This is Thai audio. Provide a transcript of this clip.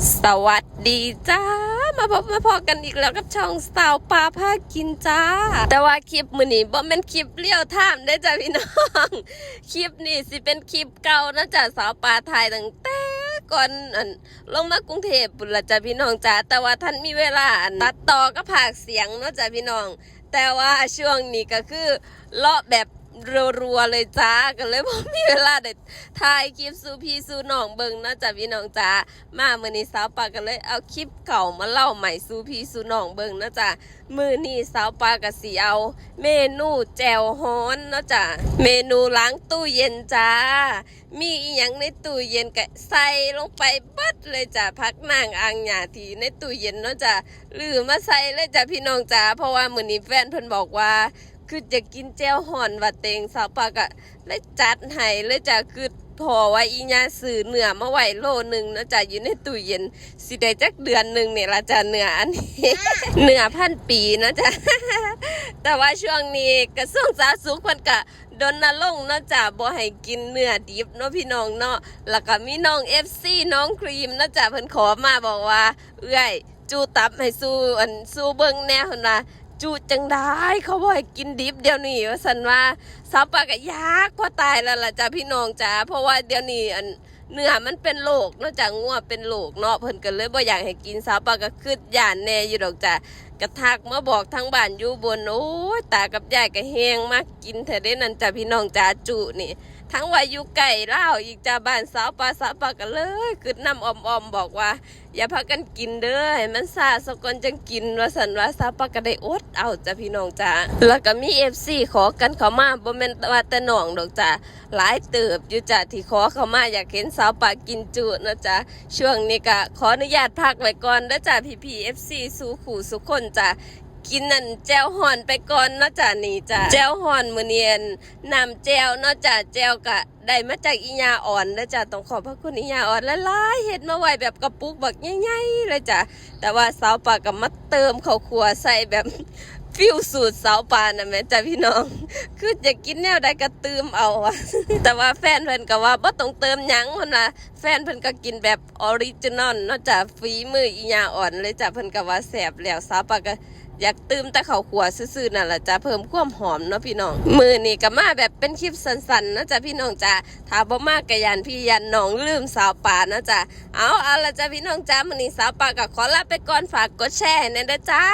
สวัสดีจ้า มาพบมาพอกันอีกแล้วกับช่องสาวปลาพากินจ้า แต่ว่าคลิปมือนี้บ่แม่นคลิปเลี้ยวท่ามได้จ้าพี่น้อง คลิปนี้สิเป็นคลิปเก่านะจ้าสาวปลาไทยตั้งแต่ก่อนอันลงมากรุงเทพปุ่นละจ้าพี่น้องจ้าแต่ว่าท่านมีเวลาตัดต่อก็ผากเสียงเนาะจ้าพี่น้อง แต่ว่าช่วงนี้ก็คือเลาะแบบ รัวๆเลยจ้าก็เลยบ่มีเวลาได้ถ่ายคลิปสู่พี่สู่น้องเบิงนะจ้าพี่น้องจ้ามามือนี้สาวปาก็เลยเอาคลิปเก่ามาเล่าใหม่สู่พี่สู่น้องเบิงนะจ้ามื้อนี้สาวปาก็สิเอา เมนูแจ่วฮ้อนนะจ้าเมนูล้างตู้เย็นจ้า มีอีหยังในตู้เย็นก็ใส่ลงไปบัดเลยจ้ะพักนางอ่างหยาทีในตู้เย็นเนาะจ้ะหรือมาใส่เลยจ้ะพี่น้องจ้าเพราะว่ามือนี้แฟนเพิ่นบอกว่า คือจะกินแจ่วห่อนว่าเตงสาวปากะเลยจัดให้เลยจะคือพอว่าอีญาซื้อเนื้อมาไหวโลหนึ่งนะจ้ะอยู่ในตู้เย็นสิได้จักเดือนหนึ่งเนี่ยละจะเนื้ออันนี้เนื้อพันปีนะจ้ะแต่ว่าช่วงนี้กระทรวงสาธารณสุขเพิ่นกะดนลงเนาะจ้ะบ่ให้กินเนื้อดิบเนาะพี่น้องเนาะแล้วก็มีน้อง FC น้องครีมเนาะจ้ะเพิ่นขอมาบอกว่า เอื้อยจูตับให้สู้อันสู้เบิ่งแน่เพิ่นว่า จูจังได้เขาบ่ให้กินดิบเดี๋ยวนี้ว่าสั่นว่าสาวปาก็ยากกว่าตายแล้วล่ะจ้าพี่น้องจ้าเพราะว่าเดี๋ยวนี้อันเนื้อมันเป็นโรคนอกจากงัวเป็นโรคเนาะเพิ่นก็เลยบ่อยากให้กินสาวปากก็คิดย่านแน่อยู่ดอกจ้า กระทักมาบอกทางบ้านอยู่บนโอ้ยตากับยายก็แหงมากกินเถอได้นั่นจ้ะพี่น้องจ้าจุนี่ ทั้งว่าอยู่ไก่เล่าอีกจ้าบ้านสาวปลาสาวปลากันเลยคือน้ำออมๆบอกว่า อย่าพากันกินเด้อให้มันซาสกอนจังกินว่าสันว่าสาวปลาก็ได้อดเอาจ้ะพี่น้องจ้าแล้วก็มีเอฟซีขอกันเขามาบ่แม่นว่าแต่น้องดอกจ้าหลายเติบอยู่จ้ะที่ขอเขามาอยากเห็นสาวปลากินจุนะจ้ะช่วงนี้ก็ขออนุญาตพักไว้ก่อนเด้อจ้าพี่พีเอฟซีสู่ขู่สุขคนจ้ะกินนั่นแจวห่อนไปก่อนเนาะจ้ะนี่จ้ะแจวห่อนมื้อเนียนนำแจวเนาะจ้ะแจวกะได้มาจากอีญาอ่อนนะจ้ะต้องขอบพระคุณอีญาอ่อนหลายเห็ดมาไว้แบบกระปุกบักใหญ่ๆเลยจ้ะแต่ว่าสาวปากับมาเติมข้าวคั่วใส่แบบ ฟิวสูตรสาวปานะแม่จ้ะพี่น้อง คือจะกินแนวใดก็เติมเอาอะแต่ว่าแฟนเพิ่นก็ว่าบ่ต้องเติมหยังเพิ่นว่าแฟนเพิ่นก็กินแบบออริจินอลนาะจ้ะฝีมืออีญาอ่อนเลยจ้ะเพิ่นก็ว่าแซ่บแล้วสาวปลาก็อยากตื่มแต่เขาขัวซื่อๆนั่นแหละจ้ะเพิ่มความหอมเนาะพี่น้อง มือนี่ก็มาแบบเป็นคลิปสั้นๆนะจ้ะพี่น้องจ้ะถ้าบ่มากกะยันพี่ยันน้องลืมสาวป่านะจ้ะเอาเอาละจ้ะพี่น้องจ้ะมือนี้สาวป่าก็ขอลาไปก่อนฝากกดแชร์ให้แน่ด้อจ้า